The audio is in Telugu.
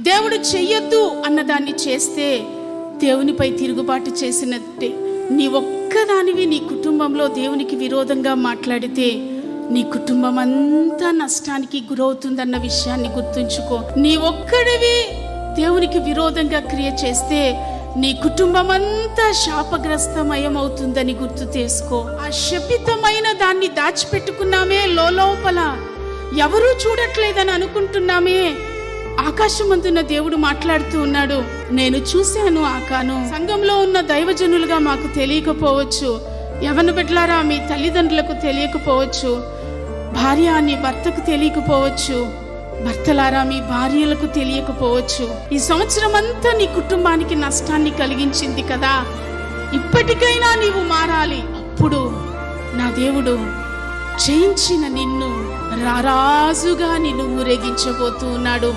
దేవుడు చెయ్యొద్దు అన్నదాన్ని చేస్తే దేవునిపై తిరుగుబాటు చేసినట్టే. నీ ఒక్కదానివి నీ కుటుంబంలో దేవునికి విరోధంగా మాట్లాడితే నీ కుటుంబం అంతా నష్టానికి గురవుతుందన్న విషయాన్ని గుర్తుంచుకో. నీ ఒక్కడివి దేవునికి విరోధంగా క్రియ చేస్తే నీ కుటుంబం అంతా శాపగ్రస్తమయం అవుతుందని గుర్తు చేసుకో. ఆ శపితమైన దాన్ని దాచిపెట్టుకున్నామే లోపల ఎవరూ చూడట్లేదని అనుకుంటున్నామే. ఆకాశమందున్న దేవుడు మాట్లాడుతూ ఉన్నాడు నేను చూశాను ఆకాను. సంఘంలో ఉన్న దైవజనులుగా మాకు తెలియకపోవచ్చు. ఎవరిని బిడ్డలారా మీ తల్లిదండ్రులకు తెలియకపోవచ్చు. భార్య నీ భర్తకు తెలియకపోవచ్చు. భర్తలారా మీ భార్యలకు తెలియకపోవచ్చు. ఈ సంవత్సరం అంతా నీ కుటుంబానికి నష్టాన్ని కలిగించింది కదా. ఇప్పటికైనా నీవు మారాలి. అప్పుడు నా దేవుడు జయించిన నిన్ను రారాజుగా నిన్ను ఊరేగించబోతూ ఉన్నాడు